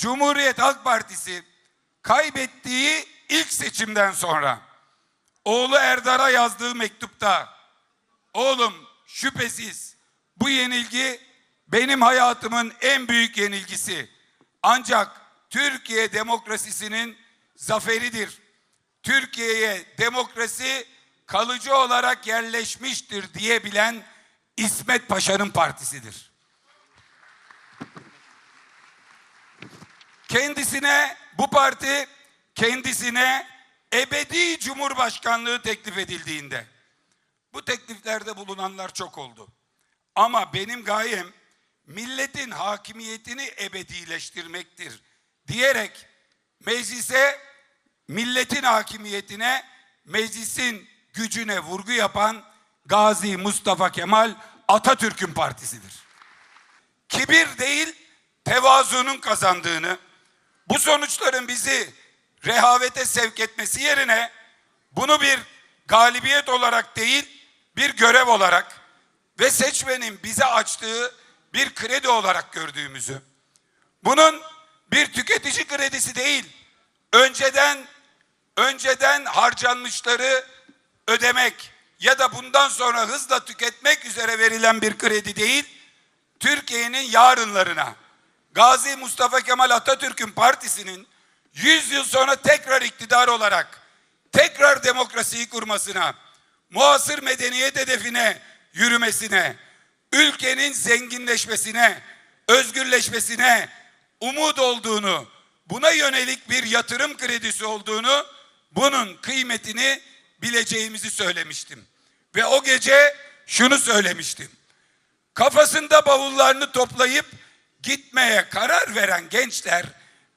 Cumhuriyet Halk Partisi kaybettiği ilk seçimden sonra oğlu Erdar'a yazdığı mektupta oğlum şüphesiz bu yenilgi benim hayatımın en büyük yenilgisi. Ancak Türkiye demokrasisinin zaferidir. Türkiye'ye demokrasi kalıcı olarak yerleşmiştir diyebilen İsmet Paşa'nın partisidir. Kendisine bu parti kendisine ebedi cumhurbaşkanlığı teklif edildiğinde bu tekliflerde bulunanlar çok oldu. Ama benim gayem milletin hakimiyetini ebedileştirmektir diyerek meclise milletin hakimiyetine, meclisin gücüne vurgu yapan Gazi Mustafa Kemal Atatürk'ün partisidir. Kibir değil, tevazunun kazandığını, bu sonuçların bizi rehavete sevk etmesi yerine bunu bir galibiyet olarak değil, bir görev olarak ve seçmenin bize açtığı bir kredi olarak gördüğümüzü, bunun bir tüketici kredisi değil, önceden önceden harcanmışları ödemek ya da bundan sonra hızla tüketmek üzere verilen bir kredi değil, Türkiye'nin yarınlarına, Gazi Mustafa Kemal Atatürk'ün partisinin 100 yıl sonra tekrar iktidar olarak tekrar demokrasiyi kurmasına, muasır medeniyet hedefine yürümesine, ülkenin zenginleşmesine, özgürleşmesine umut olduğunu, buna yönelik bir yatırım kredisi olduğunu, bunun kıymetini bileceğimizi söylemiştim. Ve o gece şunu söylemiştim. Kafasında bavullarını toplayıp gitmeye karar veren gençler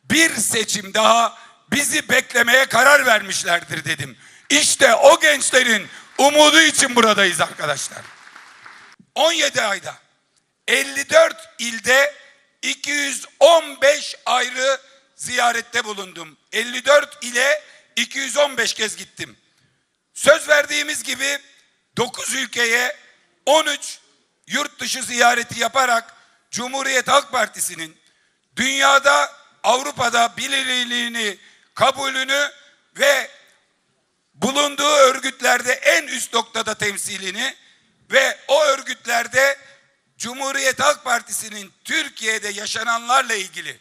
bir seçim daha bizi beklemeye karar vermişlerdir dedim. İşte o gençlerin umudu için buradayız arkadaşlar. 17 ayda 54 ilde 215 ayrı ziyarette bulundum. 54 ile 215 kez gittim. Söz verdiğimiz gibi 9 ülkeye 13 yurt dışı ziyareti yaparak Cumhuriyet Halk Partisi'nin dünyada Avrupa'da bilinirliğini, kabulünü ve bulunduğu örgütlerde en üst noktada temsilini ve o örgütlerde Cumhuriyet Halk Partisi'nin Türkiye'de yaşananlarla ilgili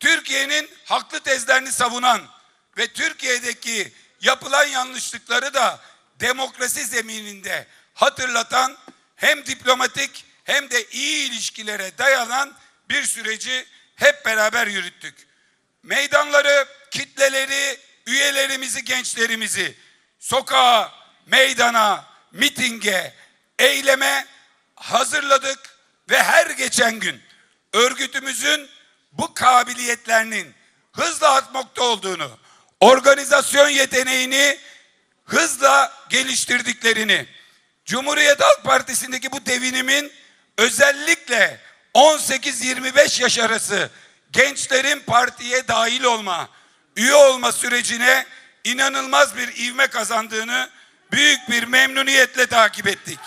Türkiye'nin haklı tezlerini savunan ve Türkiye'deki yapılan yanlışlıkları da demokrasi zemininde hatırlatan hem diplomatik hem de iyi ilişkilere dayanan bir süreci hep beraber yürüttük. Meydanları, kitleleri, üyelerimizi, gençlerimizi sokağa, meydana, mitinge, eyleme hazırladık ve her geçen gün örgütümüzün bu kabiliyetlerinin hızla artmakta olduğunu, organizasyon yeteneğini hızla geliştirdiklerini, Cumhuriyet Halk Partisi'ndeki bu devinimin özellikle 18-25 yaş arası gençlerin partiye dahil olma, üye olma sürecine inanılmaz bir ivme kazandığını büyük bir memnuniyetle takip ettik.